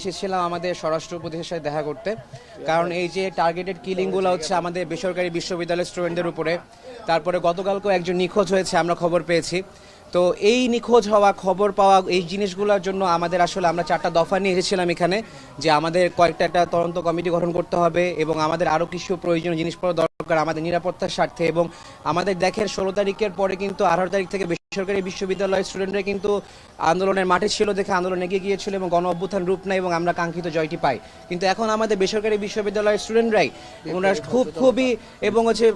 এসেছিলাম আমাদের স্বরাষ্ট্র উপদেশের সাথে দেখা করতে। কারণ এই যে টার্গেটেড কিলিংগুলো হচ্ছে আমাদের বেসরকারি বিশ্ববিদ্যালয়ের স্টুডেন্টদের উপরে। তারপরে গতকালকেও একজন নিখোঁজ হয়েছে, আমরা খবর পেয়েছি। তো এই নিখোঁজ হওয়া, খবর পাওয়া এই জিনিসগুলোর জন্য আমাদের আসলে আমরা চারটা দফা নিয়ে এসেছিলাম এখানে, যে আমাদের কয়েকটা একটা তদন্ত কমিটি গঠন করতে হবে এবং আমাদের আরও কিছু প্রয়োজনীয় জিনিসপত্র দরকার, আমাদের নিরাপত্তার স্বার্থে এবং আমাদের দেখেন ষোলো তারিখের পরে কিন্তু আঠারো তারিখ থেকে বেসরকারি বিশ্ববিদ্যালয়ের স্টুডেন্টরা কিন্তু আন্দোলনের মাঠে ছিল দেখে আন্দোলন এগিয়ে গিয়েছিল এবং গণ অভ্যুত্থান রূপ নেয় এবং আমরা কাঙ্ক্ষিত জয়টি পাই। কিন্তু এখন আমাদের বেসরকারি বিশ্ববিদ্যালয়ের স্টুডেন্টরাই ওনারা খুব খুবই এবং হচ্ছে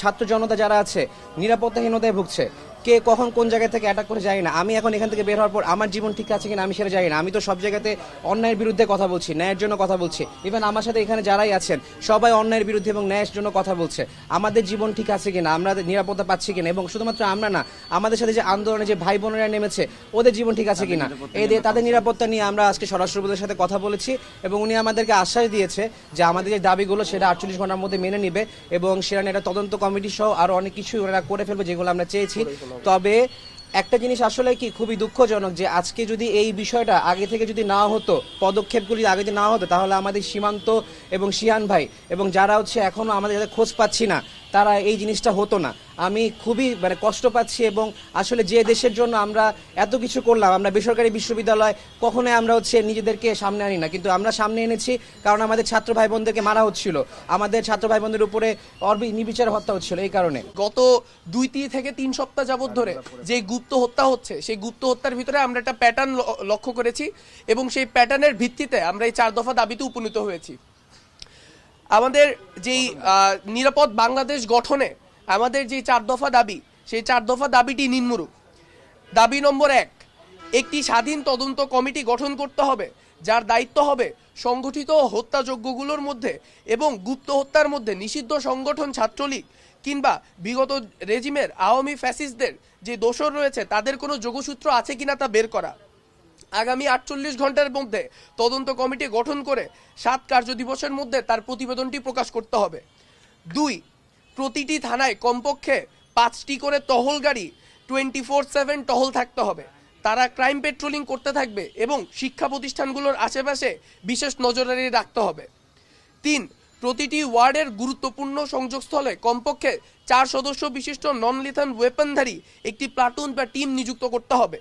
ছাত্র জনতা যারা আছে, নিরাপত্তাহীনতায় ভুগছে। কে কখন কোন জায়গা থেকে অ্যাটাক করে যায় না। আমি এখন এখান থেকে বের হওয়ার পর আমার জীবন ঠিক আছে কিনা আমি সেটা জানি না। আমি তো সব জায়গাতে অন্যায়ের বিরুদ্ধে কথা বলছি ন্যায়ের জন্য কথা বলছি। ইভেন আমার সাথে এখানে যারাই আছেন সবাই অন্যায়ের বিরুদ্ধে এবং ন্যায়ের জন্য কথা বলছে। আমাদের জীবন ঠিক আছে কিনা আমরা নিরাপত্তা পাচ্ছি কিনা এবং শুধুমাত্র আমরা না আমাদের সাথে যে আন্দোলনে যে ভাই বোনেরা নেমেছে ওদের জীবন ঠিক আছে কিনা? এই যে তাদের নিরাপত্তা নিয়ে আমরা আজকে স্বরাষ্ট্রপতির সাথে কথা বলেছি এবং উনি আমাদেরকে আশ্বাস দিয়েছে যে আমাদের যে দাবিগুলো সেটা আটচল্লিশ ঘণ্টার মধ্যে মেনে নিবে এবং সেটা নিয়ে একটা তদন্ত কমিটি সহ আরও অনেক কিছু ওনারা করে ফেলবে যেগুলো আমরা চেয়েছি। তবে একটা জিনিস আসলে কি খুবই দুঃখজনক যে আজকে যদি এই বিষয়টা আগে থেকে যদি না হতো, পদক্ষেপগুলি আগে যদি না হতো, তাহলে আমাদের সীমান্ত এবং শিয়ান ভাই এবং যারা হচ্ছে এখনও আমাদের যাদের খোঁজ পাচ্ছি না, তারা এই জিনিসটা হতো না। আমি খুবই মানে কষ্ট পাচ্ছি এবং আসলে যে দেশের জন্য আমরা এত কিছু করলাম, আমরা বেসরকারি বিশ্ববিদ্যালয় কখনোই আমরা হচ্ছে নিজেদেরকে সামনে আনি না। কিন্তু আমরা সামনে এনেছি কারণ আমাদের ছাত্র ভাই বোনদেরকে মারা হচ্ছিল। আমাদের ছাত্র ভাই বোনদের উপরে অর্বি নিবিচার হত্যা হচ্ছিল এই কারণে। গত দুই, তিন থেকে তিন সপ্তাহ যাবত ধরে যে গুপ্ত হত্যা হচ্ছে, সেই গুপ্ত হত্যার ভিতরে আমরা একটা প্যাটার্ন লক্ষ্য করেছি এবং সেই প্যাটার্নের ভিত্তিতে আমরা এই চার দফা দাবিতে উপনীত হয়েছি। আমাদের যেই নিরাপদ বাংলাদেশ গঠনে আমাদের যে চার দফা দাবি, সেই চার দফা দাবিটি নিম্নরূপ। দাবি নম্বর এক, একটি স্বাধীন তদন্ত কমিটি গঠন করতে হবে, যার দায়িত্ব হবে সংগঠিত হত্যাযজ্ঞগুলোর মধ্যে এবং গুপ্ত হত্যার মধ্যে নিষিদ্ধ সংগঠন, ছাত্রলীগ কিংবা বিগত রেজিমের আওয়ামী ফ্যাসিস্টদের যে দোষর রয়েছে, তাদের কোনো যোগসূত্র আছে কিনা তা বের করা। আগামী আটচল্লিশ ঘণ্টার মধ্যে তদন্ত কমিটি গঠন করে সাত কার্য দিবসের মধ্যে তার প্রতিবেদনটি প্রকাশ করতে হবে। দুই প্রতিটি থানায় কমপক্ষে পাঁচটি করে টহল গাড়ি টোয়েন্টি ফোর সেভেন টহল থাকতে হবে। তারা ক্রাইম পেট্রোলিং করতে থাকবে এবং শিক্ষা প্রতিষ্ঠানগুলোর আশেপাশে বিশেষ নজরদারি রাখতে হবে। তিন, প্রতিটি ওয়ার্ডের গুরুত্বপূর্ণ সংযোগস্থলে কমপক্ষে চার সদস্য বিশিষ্ট নন লিথান ওয়েপনধারী একটি প্লাটুন বা টিম নিযুক্ত করতে হবে।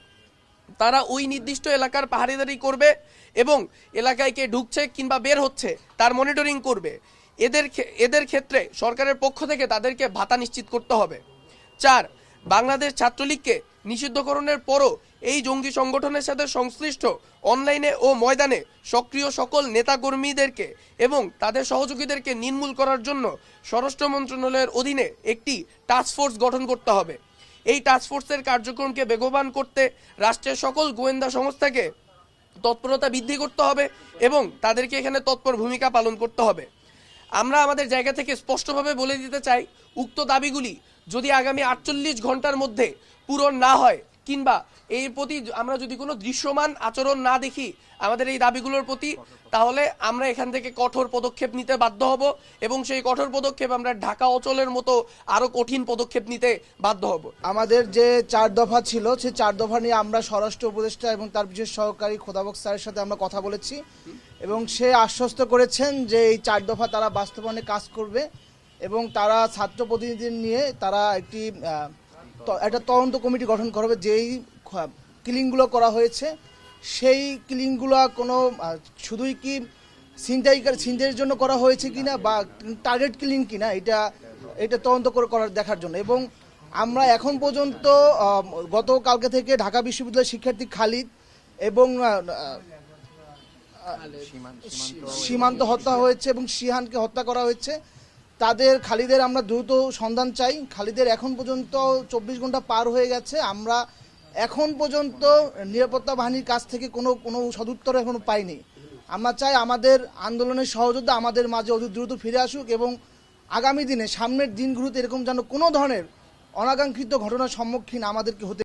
তারা ওই নির্দিষ্ট এলাকার পাহাড়িদারি করবে এবং এলাকায় কে ঢুকছে কিংবা বের হচ্ছে তার মনিটরিং করবে। এদের এদের ক্ষেত্রে সরকারের পক্ষ থেকে তাদেরকে ভাতা নিশ্চিত করতে হবে। চার, বাংলাদেশ ছাত্রলীগকে নিষিদ্ধকরণের পরও এই জঙ্গি সংগঠনের সাথে সংশ্লিষ্ট অনলাইনে ও ময়দানে সক্রিয় সকল নেতাকর্মীদেরকে এবং তাদের সহযোগীদেরকে নির্মূল করার জন্য স্বরাষ্ট্র মন্ত্রণালয়ের অধীনে একটি টাস্কফোর্স গঠন করতে হবে। এই টাস্কফোর্সের কার্যক্রমকে বেগবান করতে রাষ্ট্রের সকল গোয়েন্দা সংস্থাকে তৎপরতা বৃদ্ধি করতে হবে এবং তাদেরকে এখানে তৎপর ভূমিকা পালন করতে হবে। আমরা আমাদের জায়গা থেকে স্পষ্টভাবে বলে দিতে চাই, উক্ত দাবিগুলি যদি আগামী আটচল্লিশ ঘণ্টার মধ্যে পূরণ না হয় কিংবা এর প্রতি আমরা যদি কোনো দৃশ্যমান আচরণ না দেখি আমাদের এই দাবিগুলোর প্রতি, তাহলে আমরা এখান থেকে কঠোর পদক্ষেপ নিতে বাধ্য হব এবং সেই কঠোর পদক্ষেপ আমরা ঢাকা অচলের মতো আরও কঠিন পদক্ষেপ নিতে বাধ্য হব। আমাদের যে চার দফা ছিল সেই চার দফা নিয়ে আমরা স্বরাষ্ট্র উপদেষ্টা এবং তার বিশেষ সহকারী খোদাবক স্যারের সাথে আমরা কথা বলেছি। এবং সে আশ্বস্ত করেছেন যে এই চার দফা তারা বাস্তবায়নে কাজ করবে এবং তারা ছাত্র প্রতিনিধি নিয়ে তারা একটি একটা তদন্ত কমিটি গঠন করবে যেই কিলিংগুলো করা হয়েছে। সেই কিলিংগুলো কোনো শুধুই কি ছিনতাইকার ছিনতাইয়ের জন্য করা হয়েছে কিনা বা টার্গেট কিলিং কিনা, এটা এটা তদন্ত করে করার, দেখার জন্য। এবং আমরা এখন পর্যন্ত গতকালকে থেকে ঢাকা বিশ্ববিদ্যালয়ের শিক্ষার্থী খালিদ এবং সীমান্ত হত্যা হয়েছে এবং শিহানকে হত্যা করা হয়েছে। তাদের খালিদের আমরা দ্রুত সন্ধান চাই। খালিদের এখন পর্যন্ত চব্বিশ ঘণ্টা পার হয়ে গেছে। আমরা এখন পর্যন্ত নিরাপত্তা বাহিনীর কাছ থেকে কোনো কোনো সদুত্তর এখনও পাইনি। আমরা চাই আমাদের আন্দোলনের সহযোদ্ধা আমাদের মাঝে অতি দ্রুত ফিরে আসুক এবং আগামী দিনে সামনের দিনগুলোতে এরকম যেন কোনো ধরনের অনাকাঙ্ক্ষিত ঘটনার সম্মুখীন আমাদেরকে হতে